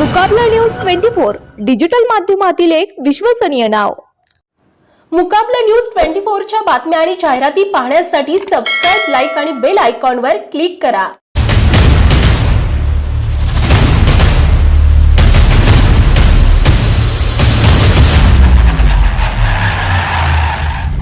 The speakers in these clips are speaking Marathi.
मुकाबला न्यूज ट्वेंटी फोर. डिजिटल माध्यमातील एक विश्वसनीय नाव. मुकाबला न्यूज ट्वेंटी फोरच्या बातम्या आणि जाहिराती पाहण्यासाठी सबस्क्राईब लाईक आणि बेल आयकॉनवर क्लिक करा.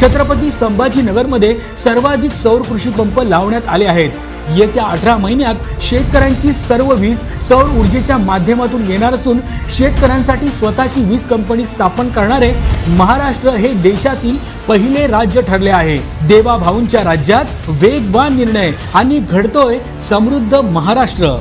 छत्रपती संभाजीनगरमध्ये सर्वाधिक सौर कृषी पंप लावण्यात आले आहेत. येत्या अठरा महिन्यात शेतकऱ्यांची सर्व वीज सौर ऊर्जेच्या माध्यमातून येणार असून शेतकऱ्यांसाठी स्वतःची वीज कंपनी स्थापन करणारे महाराष्ट्र हे देशातील पहिले राज्य ठरले आहे. देवा भाऊंच्या राज्यात वेगवान निर्णय आणि घडतोय समृद्ध महाराष्ट्र.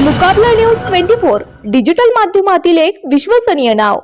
मुकाबला न्यूज ट्वेंटी फोर डिजिटल माध्यमातील एक विश्वसनीय नाव.